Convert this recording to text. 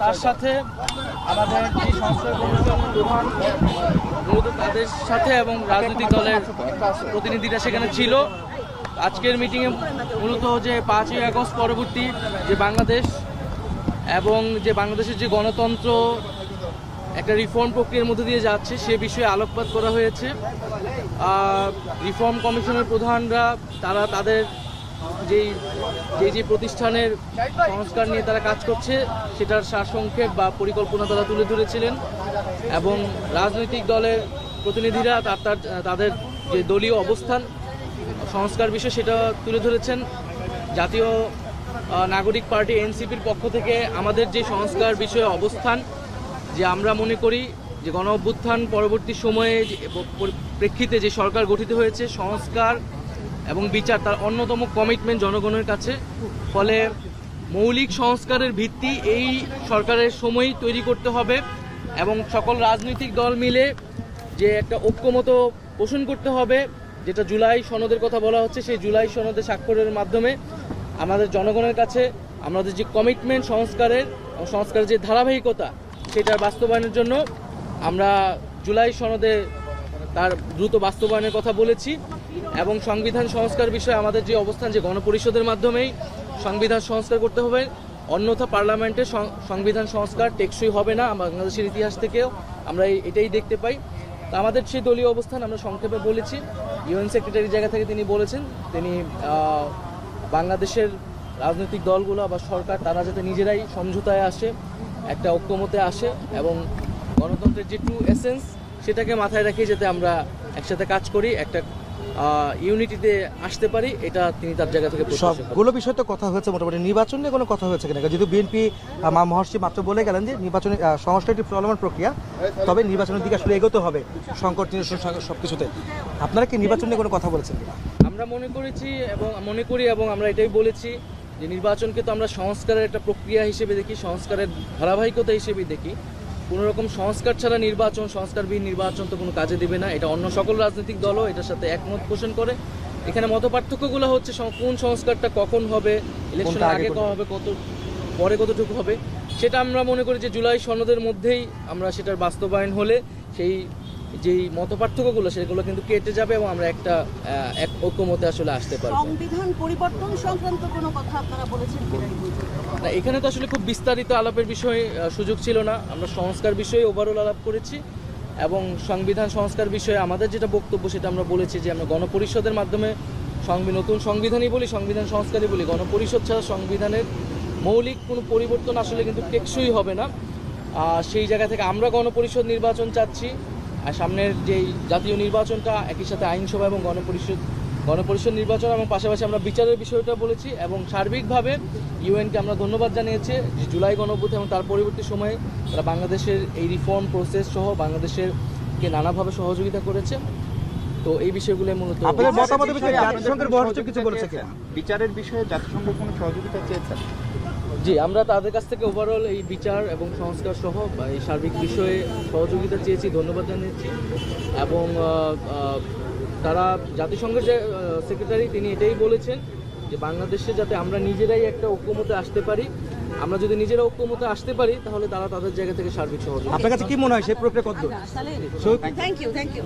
তার সাথে আমাদের যে প্রধান তাদের সাথে এবং রাজনৈতিক দলের প্রতিনিধিরা সেখানে ছিল। আজকের মিটিংয়ে মূলত যে পাঁচই আগস্ট পরবর্তী যে বাংলাদেশ এবং যে বাংলাদেশের যে গণতন্ত্র একটা রিফর্ম প্রক্রিয়ার মধ্যে দিয়ে যাচ্ছে, সে বিষয়ে আলোকপাত করা হয়েছে। রিফর্ম কমিশনের প্রধানরা, তারা তাদের যেই, যে যে প্রতিষ্ঠানের সংস্কার নিয়ে তারা কাজ করছে, সেটার সারসংক্ষেপ বা পরিকল্পনা তারা তুলে ধরেছিলেন এবং রাজনৈতিক দলের প্রতিনিধিরা তার তার, তাদের যে দলীয় অবস্থান, সংস্কার বিষয় সেটা তুলে ধরেছেন। জাতীয় নাগরিক পার্টি এনসিপির পক্ষ থেকে আমাদের যে সংস্কার বিষয়ে অবস্থান যে আমরা মনে করি যে গণ অভ্যুত্থান পরবর্তী সময়ে প্রেক্ষিতে যে সরকার গঠিত হয়েছে, সংস্কার এবং বিচার, তার অন্যতম কমিটমেন্ট জনগণের কাছে। ফলে মৌলিক সংস্কারের ভিত্তি এই সরকারের সময়ই তৈরি করতে হবে এবং সকল রাজনৈতিক দল মিলে যে একটা ঐক্যমত পোষণ করতে হবে, যেটা জুলাই সনদের কথা বলা হচ্ছে, সেই জুলাই সনদে স্বাক্ষরের মাধ্যমে আমাদের জনগণের কাছে আমাদের যে কমিটমেন্ট সংস্কারের সংস্কারের যে ধারাবাহিকতা সেটার বাস্তবায়নের জন্য আমরা জুলাই সনদে তার দ্রুত বাস্তবায়নের কথা বলেছি এবং সংবিধান সংস্কার বিষয়ে আমাদের যে অবস্থান, যে গণপরিষদের মাধ্যমেই সংবিধান সংস্কার করতে হবে। অন্যথা পার্লামেন্টে সংবিধান সংস্কার টেকসই হবে না বাংলাদেশের ইতিহাস থেকেও। আমরা এটাই দেখতে পাই। তা আমাদের সেই দলীয় অবস্থান আমরা সংক্ষেপে বলেছি। ইউএন সেক্রেটারির জায়গা থেকে তিনি বলেছেন, তিনি বাংলাদেশের রাজনৈতিক দলগুলো বা সরকার তারা যাতে নিজেরাই সমঝোতায় আসে একটা ঐক্যমতে আসে এবং গণতন্ত্রের যে ট্রু এসেন্স সেটাকে মাথায় রেখে যাতে আমরা একসাথে কাজ করি একটা ইউনিটিতে আসতে পারি এটা তিনি তার জায়গা থেকে সবগুলো বিষয় তো কথা হয়েছে মোটামুটি। নির্বাচন নিয়ে কোনো কথা হয়েছে কিনা? যেহেতু বিএনপি মা মহর্ষি মাত্র বলে গেলেন যে নির্বাচনে সংস্কার একটি চলমান প্রক্রিয়া তবে নির্বাচনের দিকে আসলে এগোতে হবে সংকট নিরসন সব কিছুতে আপনারা কি নির্বাচন নিয়ে কোনো কথা বলেছেন কিনা? আমরা মনে করেছি এবং মনে করি এবং আমরা এটাই বলেছি যে নির্বাচনকে তো আমরা সংস্কারের একটা প্রক্রিয়া হিসেবে দেখি সংস্কারের ধারাবাহিকতা হিসেবে দেখি। কোনো রকম সংস্কার ছাড়া নির্বাচন সংস্কারবিহীন নির্বাচন তো কোনো কাজে দেবে না। এটা অন্য সকল রাজনৈতিক দলও এটার সাথে একমত পোষণ করে। এখানে মত পার্থক্যগুলো হচ্ছে কোন সংস্কারটা কখন হবে ইলেকশনের আগে আগে কখন হবে কত পরে কতটুকু হবে সেটা আমরা মনে করি যে জুলাই সনদের মধ্যেই আমরা সেটার বাস্তবায়ন হলে সেই যেই মত পার্থক্যগুলো সেগুলো কিন্তু কেটে যাবে এবং আমরা একটা এক ঐক্যমতে আসলে আসতে পারব। সংবিধান পরিবর্তন সংক্রান্ত কোনো কথা আপনারা বলেছেন না এখানে তো আসলে খুব বিস্তারিত আলাপের বিষয়ে সুযোগ ছিল না। আমরা সংস্কার বিষয়ে ওভারঅল আলাপ করেছি এবং সংবিধান সংস্কার বিষয়ে আমাদের যেটা বক্তব্য সেটা আমরা বলেছি যে আমরা গণপরিষদের মাধ্যমে নতুন সংবিধানই বলি সংবিধান সংস্কারই বলি। গণপরিষদ ছাড়া সংবিধানের মৌলিক কোনো পরিবর্তন আসলে কিন্তু টেকসই হবে না। সেই জায়গা থেকে আমরা গণপরিষদ নির্বাচন চাচ্ছি। আর সামনের যেই জাতীয় নির্বাচনটা একই সাথে আইনসভা এবং গণপরিষদ গণপরিষদ নির্বাচন এবং পাশাপাশি আমরা বিচারের বিষয়টা বলেছি এবং সার্বিকভাবে ইউএনকে আমরা ধন্যবাদ জানিয়েছি যে জুলাই গণঅভ্যুত্থান এবং তার পরবর্তী সময়ে তারা বাংলাদেশের এই রিফর্ম প্রসেস সহ বাংলাদেশের কে নানাভাবে সহযোগিতা করেছে। তো এই বিষয়গুলো মূলত আপনাদের মতামতের বিষয়ে জাতিসংঘের কিছু বলেছে বিচারের বিষয়ে জাতিসংঘ কোনো সহযোগিতা চেয়েছেন? জি আমরা তাদের কাছ থেকে ওভারঅল এই বিচার এবং সংস্কার সহ এই সার্বিক বিষয়ে সহযোগিতা চেয়েছি ধন্যবাদ জানিয়েছি এবং তারা জাতিসংঘের যে সেক্রেটারি তিনি এটাই বলেছেন যে বাংলাদেশে যাতে আমরা নিজেরাই একটা ঐক্যমতে আসতে পারি আমরা যদি নিজেরা ঐক্যমতে আসতে পারি তাহলে তারা তাদের জায়গা থেকে সার্বিক সহযোগিতা আপনার কাছে কি মনে হয়? সেই প্রক্রিয়া কত থ্যাংক ইউ থ্যাংক ইউ